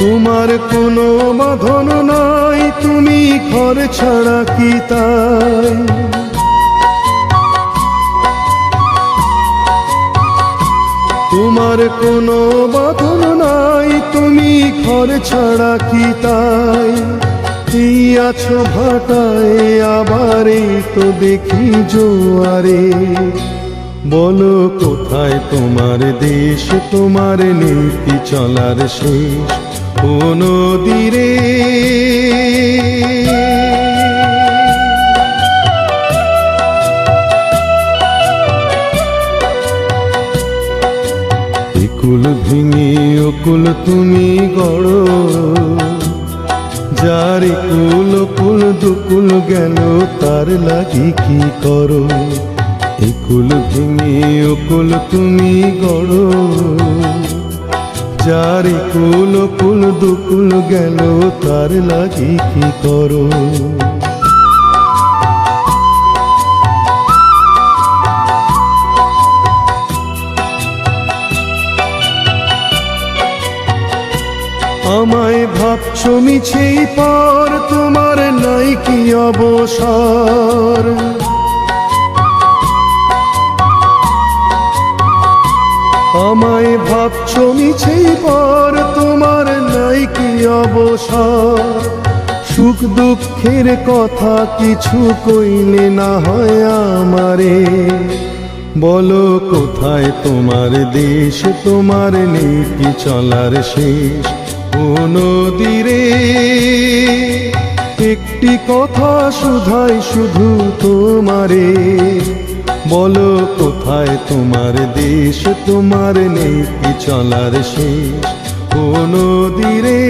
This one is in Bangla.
তোমার কোনো বাঁধন নাই, তুমি ঘর ছাড়া কি তাই? তোমার কোনো বাঁধন নাই, তুমি ঘর ছাড়া কি তাই? এই আছো ভাটায়, আবার তো দেখি জোয়ারে। বলো কোথায় তোমার দেশ, তোমার নীতি চলার শেষ? ও নদীরে একুল ভেঙে অকুল তুমি গড়, যার কুল কুল দুকুল গেল তার লাগি কি করো? একুল ভেঙে অকুল তুমি গড় যার কুল কুল, দুকুল গেল, তার লাগি কি করো? আমায় ভাবছ মিছেই পর, তোমার নাই কি অবসর? আমায় ভাবছ কি অবসর। সুখ দুঃখের কথা কিছু কইলে না হয় আমারে। বলো কোথায় তোমার দেশ, তোমার নীতি চলার শেষ? ও নদীরে একটি কথা শুধাই শুধু তোমারে। বলো কোথায় তোমার দেশ, তোমার নীতি চলার শেষ? ও নদীরে